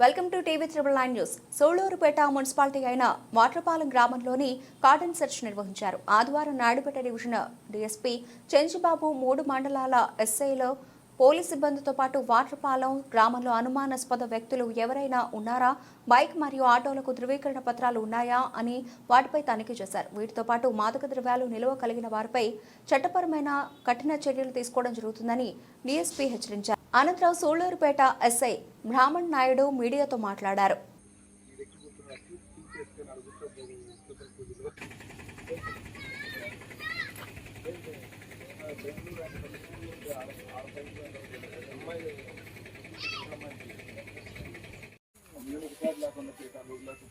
Welcome to TV triple nine news. Sullurpeta municipality అయిన వాట్రపాలెం గ్రామంలోని cordon search నిర్వహించారు. ఆదివారం నాయుడుపేట డివిజన్ డీఎస్పీ చెంచిబాబు మూడు మండలాల ఎస్ఐలో పోలీస్ సిబ్బందితో పాటు వాట్రపాలెం గ్రామంలో అనుమానాస్పద వ్యక్తులు ఎవరైనా ఉన్నారా? బైక్ మరియు ఆటోలకు ధృవీకరణ పత్రాలు ఉన్నాయా? అని వాటిపై తనిఖీ చేశారు. వీటితో పాటు మాదక ద్రవ్యాలు నిల్వ కలిగిన వారిపై చట్టపరమైన కఠిన చర్యలు తీసుకోవడం జరుగుతుందని డీఎస్పీ హెచ్చరించారు. అనంతరం సూళ్ళూరుపేట ఎస్ఐ బ్రాహ్మణ్ నాయుడు మీడియాతో మాట్లాడారు. నేను లేకుండా లేకపోతే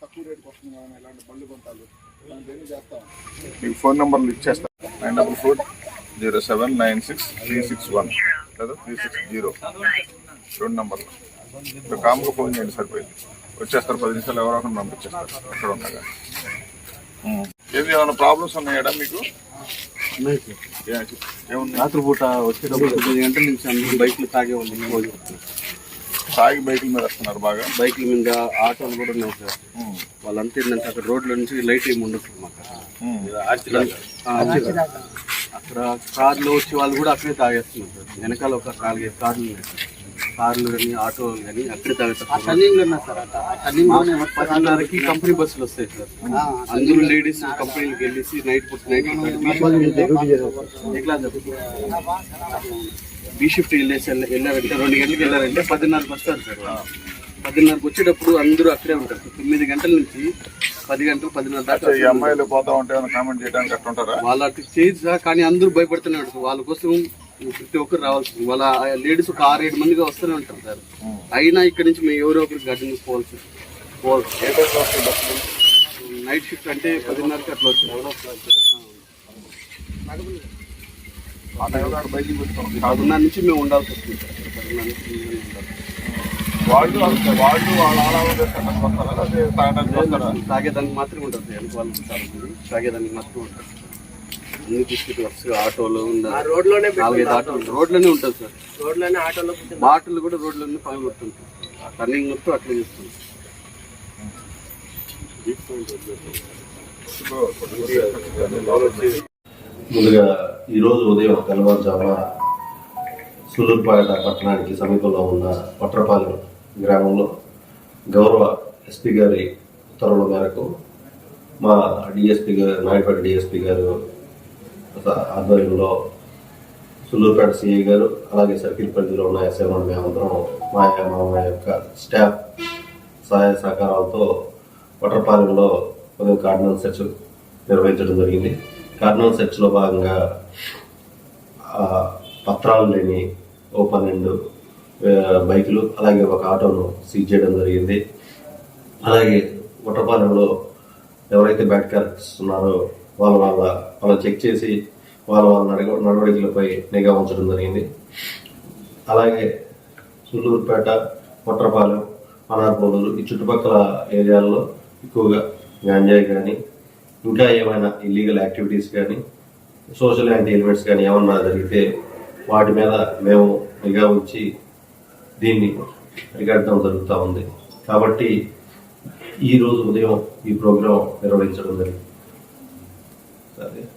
తక్కువ రేటుకి వస్తుంది కానీ ఇలాంటి బళ్ళు కొంటాలు ఇలాంటివన్నీ చేస్తాం మీకు ఫోన్ నెంబర్లు ఇచ్చేస్తాను nine double four zero seven nine six three six one. లేదా త్రీ సిక్స్ జీరో. రెండు నెంబర్లు. ఇప్పుడు కామ్గా ఫోన్ చేయండి సరిపోయింది. వచ్చేస్తారు పది నిమిషాలు ఎవరో ఒకరిని పంపించేస్తారు. అక్కడ ఉండగా ఏది ఏమైనా ప్రాబ్లమ్స్ ఉన్నాయా మీకు? రాత్రిపూట వచ్చేటప్పుడు తొమ్మిది గంటల నుంచి అందరూ బైక్లు తాగే వాళ్ళు తాగి బైకుల మీద వస్తున్నారు బాగా? బైక్ల మీద ఆటోలు కూడా ఉన్నాయి సార్. వాళ్ళంతా ఏంటంటే అక్కడ రోడ్ల నుంచి లైట్ ఏమి ఉండదు మాకు. అక్కడ కార్లో వచ్చే వాళ్ళు కూడా అక్కడే తాగేస్తున్నారు సార్. వెనకాల ఒక నాలుగైదు కార్లు ఉన్నాయి సార్. కార్లు కానీ ఆటోలు కానీ అక్కడే తాగేస్తారు పదిన్నరకి కంపెనీ బస్సులు వస్తాయి సార్. అందరూ లేడీస్ కంపెనీకి వెళ్ళేసి నైట్ పూట నైట్ ఎట్లా బీ షిఫ్ట్ వెళ్ళేసి వెళ్ళ- వెళ్ళారంటే రెండు గంటలకు వెళ్ళారంటే పదిన్నరకు వస్తారు సార్. పదిన్నరకు వచ్చేటప్పుడు అందరూ అక్కడే ఉంటారు. తొమ్మిది గంటల నుంచి పది గంటలు పదిన్నర దాకా ఈ అమ్మాయిలు పోతా ఉంటే ఏమైనా కామెంట్ చేయడానికి అట్లా ఉంటారా వాళ్ళ అటు చేయదు సార్ కానీ అందరూ భయపడుతూనే ఉంటారు. వాళ్ళ కోసం ప్రతి ఒక్కరు రావాల్సింది వాళ్ళ లేడీస్ ఒక ఆరు ఏడు మందిగా వస్తూనే ఉంటారు సార్. అయినా ఇక్కడ నుంచి మేము ఎవరో ఒకరికి గడ్డని పోవాల్సి బస్సులు నైట్ షిఫ్ట్ అంటే పదిన్నరకి అట్లా పెట్టుకోండి పదిన్నర నుంచి మేము ఉండాల్సి వస్తుంది సార్. పదిన్నర నుంచి వాళ్ళు వాళ్ళు వాళ్ళ తాగేదానికి మాత్రమే ఉంటుంది వెనక వాళ్ళు తాగేదానికి మాత్రమే ఉంటుంది అన్ని తీసుకుంటూ వస్తారు ఆటోలు నాలుగైదు ఆటోలు రోడ్లోనే ఉంటుంది సార్. రోడ్లోనే ఆటోలో బాటిల్ కూడా రోడ్లోనే పగలు కొడుతుంటారు టర్నింగ్ మొత్తం అట్లే చేస్తుంది ముందుగా ఈరోజు ఉదయం తెల్లవారుజామున సూలూరుపేట పట్టణానికి సమీపంలో ఉన్న పట్రపాలెం గ్రామంలో గౌరవ ఎస్పీ గారి ఉత్తర్వుల మేరకు మా డిఎస్పీ గారు నాయుడుపేట డిఎస్పీ గారు ఆధ్వర్యంలో సుల్లూరుపేట సిఐ గారు అలాగే సర్కిల్ పరిధిలో ఉన్న ఎస్ఎంఎన్ మేమందరం మా మా యొక్క స్టాఫ్ సహాయ సహకారాలతో వటర్పాలెంలో ఉదయం కార్డినల్ సెర్చ్ నిర్వహించడం జరిగింది. కార్డినల్ సెర్చ్లో భాగంగా పత్రాలు లేని ఓ పన్నెండు బైకులు అలాగే ఒక ఆటోను సీజ్ చేయడం జరిగింది. అలాగే వటపాలెంలో ఎవరైతే బ్యాడ్ క్యారెక్టర్స్ ఉన్నారో వాళ్ళ వాళ్ళ వాళ్ళ చెక్ చేసి వాళ్ళ వాళ్ళ నడవ నడవడికలపై నిఘా ఉంచడం జరిగింది. అలాగే సుల్లూరుపేట కొట్రపాలెం అనార్పూలూరు ఈ చుట్టుపక్కల ఏరియాల్లో ఎక్కువగా గాంజాయి కానీ ఇంకా ఏమైనా ఇల్లీగల్ యాక్టివిటీస్ కానీ సోషల్ యాంటీ ఎలిమెంట్స్ కానీ ఏమన్నా జరిగితే వాటి మీద మేము నిఘా ఉంచి దీన్ని అరికట్టడం జరుగుతూ ఉంది. కాబట్టి ఈ రోజు ఉదయం ఈ ప్రోగ్రాం నిర్వహించడం జరిగింది. Love you.